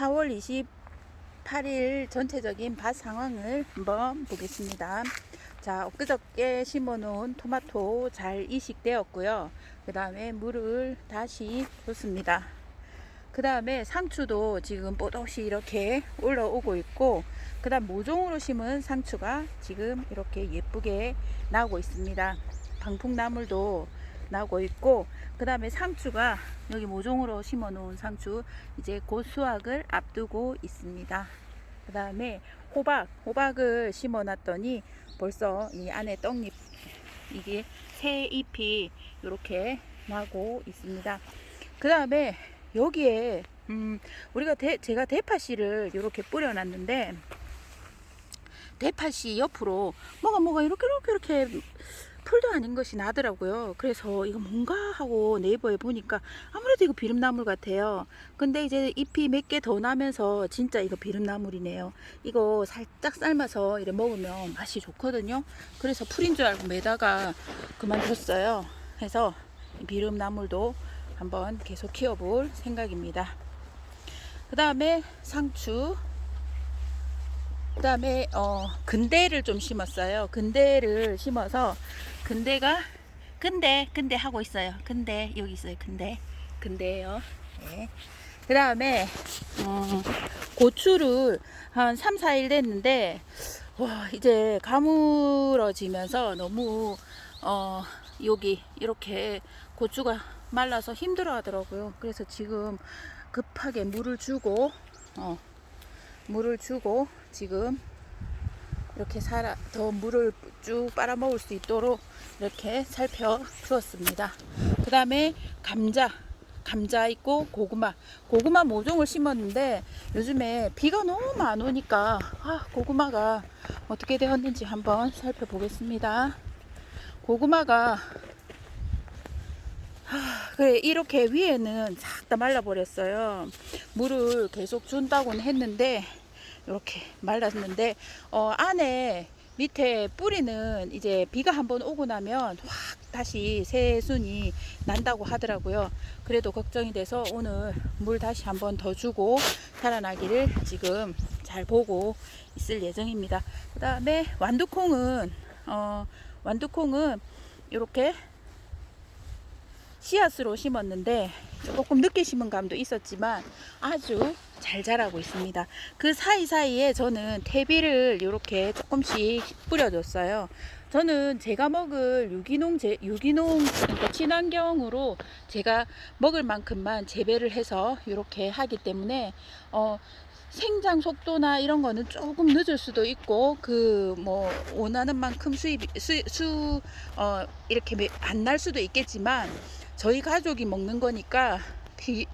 4월 28일 전체적인 밭 상황을 한번 보겠습니다. 자, 엊그저께 심어놓은 토마토 잘 이식되었고요. 그 다음에 물을 다시 줬습니다. 그 다음에 상추도 지금 뽀독이 이렇게 올라오고 있고, 그 다음 모종으로 심은 상추가 지금 이렇게 예쁘게 나오고 있습니다. 방풍나물도 나오고 있고, 그 다음에 상추가 여기 모종으로 심어 놓은 상추 이제 곧 수확을 앞두고 있습니다. 그 다음에 호박, 호박을 심어 놨더니 벌써 이 안에 떡잎, 이게 새 잎이 이렇게 나고 있습니다. 그 다음에 여기에 음, 우리가 대, 제가 대파씨를 이렇게 뿌려 놨는데 대파씨 옆으로 뭐가 뭐가 이렇게 이렇게 이렇게 풀도 아닌 것이 나더라고요. 그래서 이거 뭔가 하고 네이버에 보니까 아무래도 이거 비름나물 같아요. 근데 이제 잎이 몇 개 더 나면서 진짜 이거 비름나물이네요. 이거 살짝 삶아서 이래 먹으면 맛이 좋거든요. 그래서 풀인 줄 알고 매다가 그만뒀어요. 이 비름나물도 한번 계속 키워볼 생각입니다. 그 다음에 상추, 그 다음에 어, 근대를 좀 심었어요. 근대를 심어서 근대가 근대 근대 하고 있어요. 근대 여기 있어요. 근대 근대예요. 네. 그 다음에 어, 고추를 한 3, 4일 됐는데 와 이제 가물어지면서 너무 어, 여기 이렇게 고추가 말라서 힘들어 하더라고요. 그래서 지금 급하게 물을 주고 어, 물을 주고 지금 이렇게 살아 더 물을 쭉 빨아 먹을 수 있도록 이렇게 살펴 주었습니다. 그 다음에 감자 감자 있고 고구마 고구마 모종을 심었는데 요즘에 비가 너무 안 오니까 아, 고구마가 어떻게 되었는지 한번 살펴보겠습니다. 고구마가 하, 그래 이렇게 위에는 싹 다 말라버렸어요. 물을 계속 준다고는 했는데 이렇게 말랐는데 어, 안에 밑에 뿌리는 이제 비가 한번 오고 나면 확 다시 새순이 난다고 하더라고요. 그래도 걱정이 돼서 오늘 물 다시 한번 더 주고 살아나기를 지금 잘 보고 있을 예정입니다. 그 다음에 완두콩은 어, 완두콩은 이렇게 씨앗으로 심었는데 조금 늦게 심은 감도 있었지만 아주 잘 자라고 있습니다. 그 사이사이에 저는 퇴비를 이렇게 조금씩 뿌려줬어요. 저는 제가 먹을 유기농 제, 유기농 그러니까 친환경으로 제가 먹을 만큼만 재배를 해서 이렇게 하기 때문에 어 생장 속도나 이런 거는 조금 늦을 수도 있고 그 뭐 원하는 만큼 수입 수수 어 이렇게 안 날 수도 있겠지만 저희 가족이 먹는 거니까 비,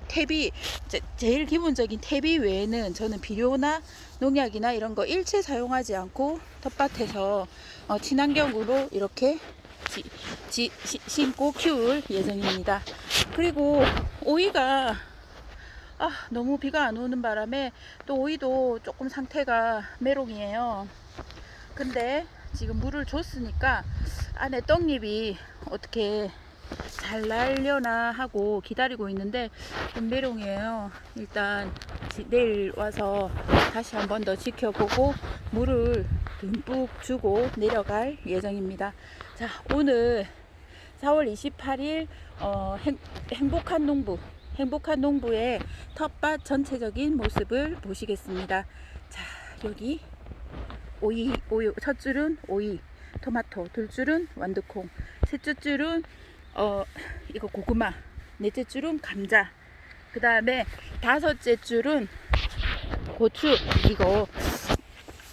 제, 제일 기본적인 퇴비 외에는 저는 비료나 농약이나 이런 거 일체 사용하지 않고 텃밭에서 어, 친환경으로 이렇게 지, 지, 시, 심고 키울 예정입니다. 그리고 오이가 아, 너무 비가 안 오는 바람에 또 오이도 조금 상태가 메롱이에요. 근데 지금 물을 줬으니까 안에 떡잎이 어떻게 잘 날려나 하고 기다리고 있는데 좀 메롱이에요. 일단 지- 내일 와서 다시 한번 더 지켜보고 물을 듬뿍 주고 내려갈 예정입니다. 자, 오늘 4월 28일 어, 행, 행복한 농부 행복한 농부의 텃밭 전체적인 모습을 보시겠습니다. 자, 여기 오이, 오이, 첫 줄은 오이, 토마토, 둘 줄은 완두콩, 셋째 줄은 어, 이거 고구마, 넷째 줄은 감자, 그 다음에 다섯째 줄은 고추, 이거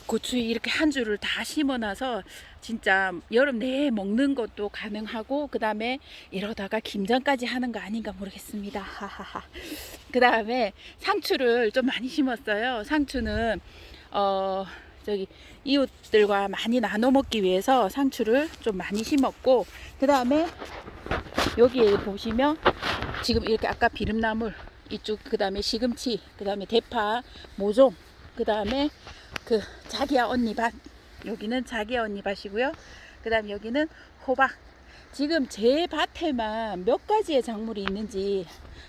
고추 이렇게 한 줄을 다 심어놔서 진짜 여름 내에 먹는 것도 가능하고 그 다음에 이러다가 김장까지 하는 거 아닌가 모르겠습니다. 하하하. 그 다음에 상추를 좀 많이 심었어요. 상추는 어 저기 이웃들과 많이 나눠 먹기 위해서 상추를 좀 많이 심었고 그 다음에 여기에 보시면 지금 이렇게 아까 비름나물 이쪽 그 다음에 시금치 그 다음에 대파 모종 그 다음에 그 자기야 언니 밭. 여기는 자기야 언니 밭이고요. 그 다음 여기는 호박. 지금 제 밭에만 몇 가지의 작물이 있는지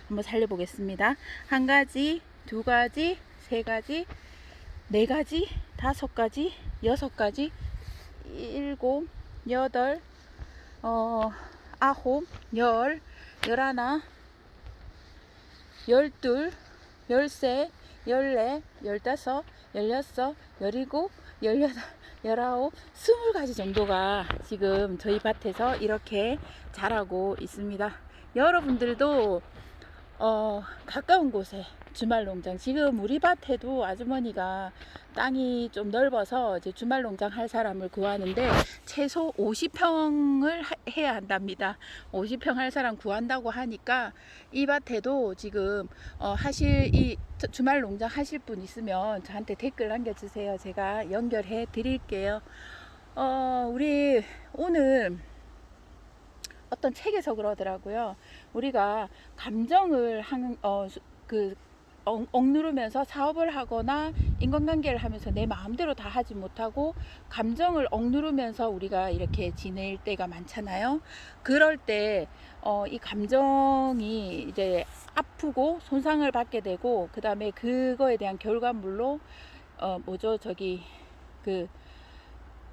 한번 살려보겠습니다. 한 가지 두 가지 세 가지, 네 가지, 다섯 가지, 여섯 가지, 일곱, 여덟, 어, 아홉, 열, 열하나, 열둘, 열세, 열네, 열다섯, 열여섯, 열일곱, 열여덟, 열아홉, 스물 가지 정도가 지금 저희 밭에서 이렇게 자라고 있습니다. 여러분들도 어, 가까운 곳에 주말 농장 지금 우리 밭에도 아주머니가 땅이 좀 넓어서 이제 주말 농장 할 사람을 구하는데 최소 50평을 해야 한답니다. 50평 할 사람 구한다고 하니까 이 밭에도 지금 어, 하실 이 주- 주말 농장 하실 분 있으면 저한테 댓글 남겨주세요. 제가 연결해 드릴게요. 어, 우리 오늘 어떤 책에서 그러더라고요. 우리가 감정을 한, 어, 수- 그, 억, 억누르면서 사업을 하거나 인간관계를 하면서 내 마음대로 다 하지 못하고 감정을 억누르면서 우리가 이렇게 지낼 때가 많잖아요. 그럴 때, 어, 이 감정이 이제 아프고 손상을 받게 되고, 그 다음에 그거에 대한 결과물로, 어, 뭐죠, 저기, 그,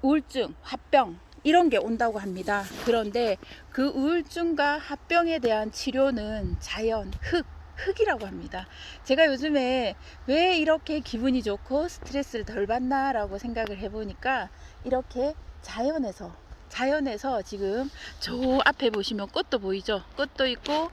우울증, 화병, 이런 게 온다고 합니다. 그런데 그 우울증과 합병에 대한 치료는 자연, 흙, 흙이라고 합니다. 제가 요즘에 왜 이렇게 기분이 좋고 스트레스를 덜 받나 라고 생각을 해보니까 이렇게 자연에서 자연에서 지금 저 앞에 보시면 꽃도 보이죠? 꽃도 있고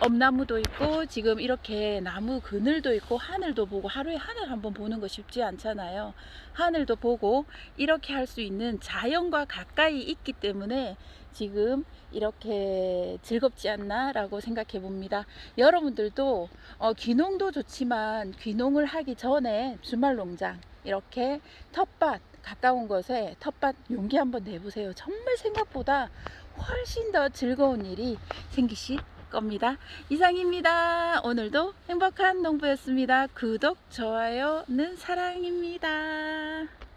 엄나무도 있고 지금 이렇게 나무 그늘도 있고 하늘도 보고 하루에 하늘 한번 보는 거 쉽지 않잖아요. 하늘도 보고 이렇게 할 수 있는 자연과 가까이 있기 때문에 지금 이렇게 즐겁지 않나 라고 생각해 봅니다. 여러분들도 어, 귀농도 좋지만 귀농을 하기 전에 주말 농장 이렇게 텃밭 가까운 곳에 텃밭 용기 한번 내보세요. 정말 생각보다 훨씬 더 즐거운 일이 생기실 겁니다. 이상입니다. 오늘도 행복한 농부였습니다. 구독, 좋아요는 사랑입니다.